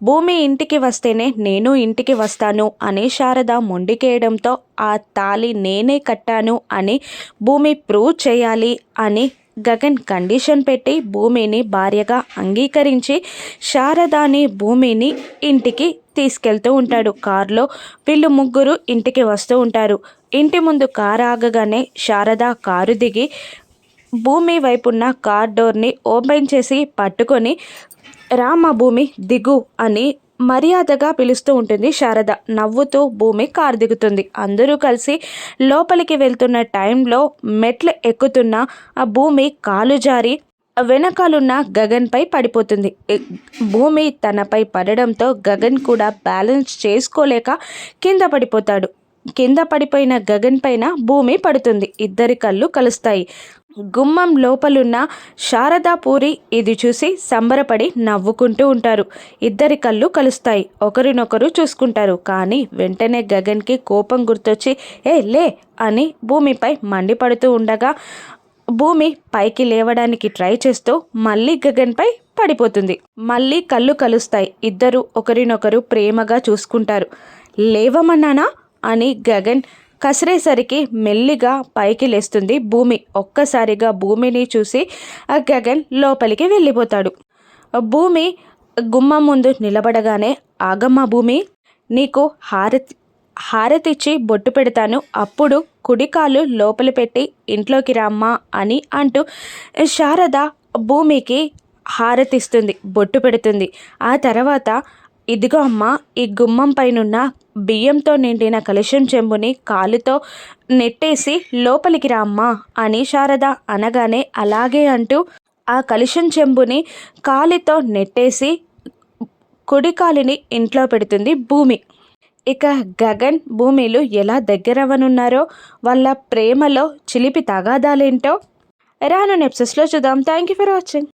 భూమి ఇంటికి వస్తేనే నేను ఇంటికి వస్తాను అనే శారద మొండికేయడంతో ఆ తాళి నేనే కట్టాను అని భూమి ప్రూవ్ చేయాలి అని గగన్ కండిషన్ పెట్టి భూమిని భార్యగా అంగీకరించి శారదాని భూమిని ఇంటికి తీసుకెళ్తూ ఉంటాడు. కారులో వీళ్ళు ముగ్గురు ఇంటికి వస్తూ ఉంటారు. ఇంటి ముందు కారు ఆగగానే శారద కారు దిగి భూమి వైపున్న కార్ డోర్ని ఓపెన్ చేసి పట్టుకొని రామ భూమి దిగు అని మర్యాదగా పిలుస్తూ ఉంటుంది శారద. నవ్వుతూ భూమి కారు దిగుతుంది. అందరూ కలిసి లోపలికి వెళ్తున్న టైంలో మెట్లు ఎక్కుతున్న ఆ భూమి కాలు జారి వెనకాలన్న గగన్పై పడిపోతుంది. ఎ- భూమి తనపై పడడంతో గగన్ కూడా బ్యాలెన్స్ చేసుకోలేక కింద పడిపోతాడు. కింద పడిపోయిన గగన్ పైన భూమి పడుతుంది. ఇద్దరి కళ్ళు కలుస్తాయి. గుమ్మం లోపలున్న శారదాపూరి ఇది చూసి సంబరపడి నవ్వుకుంటూ ఉంటారు. ఇద్దరి కళ్ళు కలుస్తాయి. ఒకరినొకరు చూసుకుంటారు. కానీ వెంటనే గగన్కి కోపం గుర్తొచ్చి ఏ లే అని భూమిపై మండిపడుతూ ఉండగా భూమి పైకి లేవడానికి ట్రై చేస్తూ మళ్ళీ గగన్పై పడిపోతుంది. మళ్ళీ కళ్ళు కలుస్తాయి. ఇద్దరు ఒకరినొకరు ప్రేమగా చూసుకుంటారు. లేవమన్నానా? అని గగన్ కసిరేసరికి మెల్లిగా పైకి లేస్తుంది. భూమి ఒక్కసారిగా భూమిని చూసి ఆ గగన్ లోపలికి వెళ్ళిపోతాడు. భూమి గుమ్మం ముందు నిలబడగానే ఆగమ్మ భూమి నీకు హారతి హారతిచ్చి బొట్టు పెడతాను. అప్పుడు కుడికాలు లోపల పెట్టి ఇంట్లోకి రామ్మా అని అంటూ శారద భూమికి హారతిస్తుంది బొట్టు పెడుతుంది. ఆ తర్వాత ఇదిగో అమ్మా ఈ గుమ్మం పైనున్న బియ్యంతో నిండిన కలుషం చెంబుని కాలుతో నెట్టేసి లోపలికి రామ్మా అని శారద అనగానే అలాగే అంటూ ఆ కలుషం చెంబుని కాలితో నెట్టేసి కుడి కాలిని ఇంట్లో పెడుతుంది భూమి. ఇక గగన్ భూమిలు ఎలా దగ్గరవనున్నారో వాళ్ళ ప్రేమలో చిలిపి తగాదాలేంటో రాను నెప్సెస్లో చూద్దాం. Thank you for watching